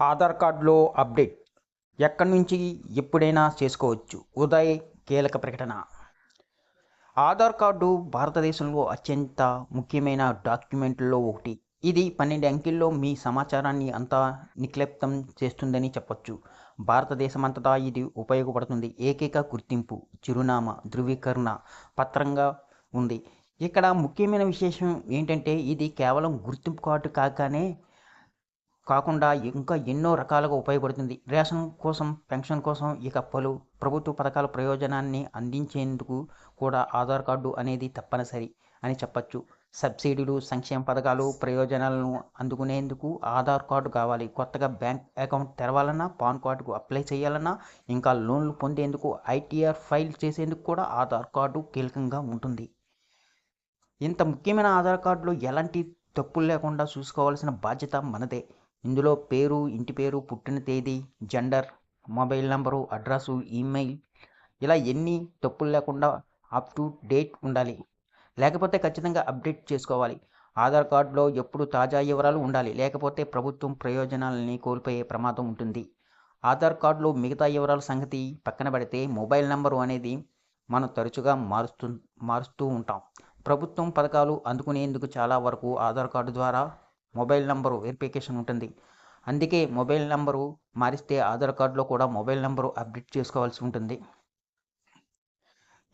ఆధార్ కార్డులో అప్డేట్ ఎక్కడి నుంచి ఎప్పుడైనా చేసుకోవచ్చు. ఉదయ్ కీలక ప్రకటన. ఆధార్ కార్డు భారతదేశంలో అత్యంత ముఖ్యమైన డాక్యుమెంట్లో ఒకటి. ఇది పన్నెండు అంకెల్లో మీ సమాచారాన్ని అంతా నిక్లిప్తం చేస్తుందని చెప్పొచ్చు. భారతదేశమంతటా ఇది ఉపయోగపడుతుంది. ఏకైక గుర్తింపు చిరునామా ధృవీకరణ పత్రంగా ఉంది. ఇక్కడ ముఖ్యమైన విశేషం ఏంటంటే ఇది కేవలం గుర్తింపు కార్డు కాగానే కాకుండా ఇంకా ఎన్నో రకాలుగా ఉపయోగపడుతుంది. రేషన్ కోసం పెన్షన్ కోసం ఇక పలు ప్రభుత్వ పథకాల ప్రయోజనాన్ని అందించేందుకు కూడా ఆధార్ కార్డు అనేది తప్పనిసరి అని చెప్పచ్చు. సబ్సిడీలు సంక్షేమ పథకాలు ప్రయోజనాలను అందుకునేందుకు ఆధార్ కార్డు కావాలి. కొత్తగా బ్యాంక్ అకౌంట్ తెరవాలన్నా పాన్ కార్డుకు అప్లై చేయాలన్నా ఇంకా లోన్లు పొందేందుకు ఐటీఆర్ ఫైల్ చేసేందుకు కూడా ఆధార్ కార్డు కీలకంగా ఉంటుంది. ఇంత ముఖ్యమైన ఆధార్ కార్డులో ఎలాంటి తప్పులు లేకుండా చూసుకోవాల్సిన బాధ్యత మనదే. ఇందులో పేరు ఇంటి పేరు పుట్టిన తేదీ gender mobile number address email ఇలా ఎన్ని తప్పులు లేకుండా అప్ టు డేట్ ఉండాలి. లేకపోతే ఖచ్చితంగా అప్డేట్ చేసుకోవాలి. ఆధార్ కార్డులో ఎప్పుడు తాజా వివరాలు ఉండాలి. లేకపోతే ప్రభుత్వం ప్రయోజనాలని కోల్పోయే ప్రమాదం ఉంటుంది. ఆధార్ కార్డులో మిగతా వివరాల సంగతి పక్కన పెడితే మొబైల్ నంబరు అనేది మనం తరచుగా మారుస్తూ మారుస్తూ ఉంటాం. ప్రభుత్వం పథకాలు అందుకునేందుకు చాలా వరకు ఆధార్ కార్డు ద్వారా మొబైల్ నంబరు వెరిఫికేషన్ ఉంటుంది. అందుకే మొబైల్ నంబరు మారిస్తే ఆధార్ కార్డులో కూడా మొబైల్ నంబరు అప్డేట్ చేసుకోవాల్సి ఉంటుంది.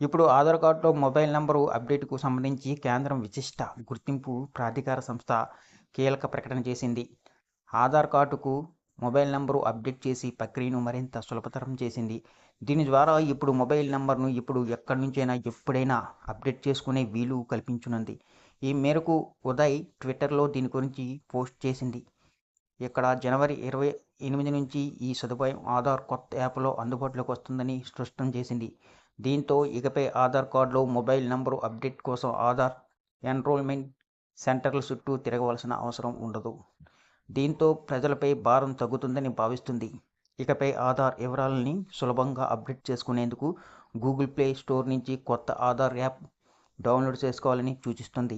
ఇప్పుడు ఆధార్ కార్డులో మొబైల్ నంబరు అప్డేట్కు సంబంధించి కేంద్రం విశిష్ట గుర్తింపు ప్రాధికార సంస్థ కీలక ప్రకటన చేసింది. ఆధార్ కార్డుకు మొబైల్ నంబరు అప్డేట్ చేసి ప్రక్రియను మరింత సులభతరం చేసింది. దీని ద్వారా ఇప్పుడు మొబైల్ నంబర్ను ఇప్పుడు ఎక్కడి నుంచైనా ఎప్పుడైనా అప్డేట్ చేసుకునే వీలు కల్పించనుంది. ఈ మేరకు ఉదయ్ ట్విట్టర్లో దీని గురించి పోస్ట్ చేసింది. ఇక్కడ జనవరి ఇరవై ఎనిమిది నుంచి ఈ సదుపాయం ఆధార్ కొత్త యాప్లో అందుబాటులోకి వస్తుందని స్పష్టం చేసింది. దీంతో ఇకపై ఆధార్ కార్డులో మొబైల్ నంబరు అప్డేట్ కోసం ఆధార్ ఎన్రోల్మెంట్ సెంటర్ల చుట్టూ తిరగవలసిన అవసరం ఉండదు. దీంతో ప్రజలపై భారం తగ్గుతుందని భావిస్తుంది. ఇకపై ఆధార్ వివరాలని సులభంగా అప్డేట్ చేసుకునేందుకు గూగుల్ ప్లే స్టోర్ నుంచి కొత్త ఆధార్ యాప్ డౌన్లోడ్ చేసుకోవాలని సూచిస్తుంది.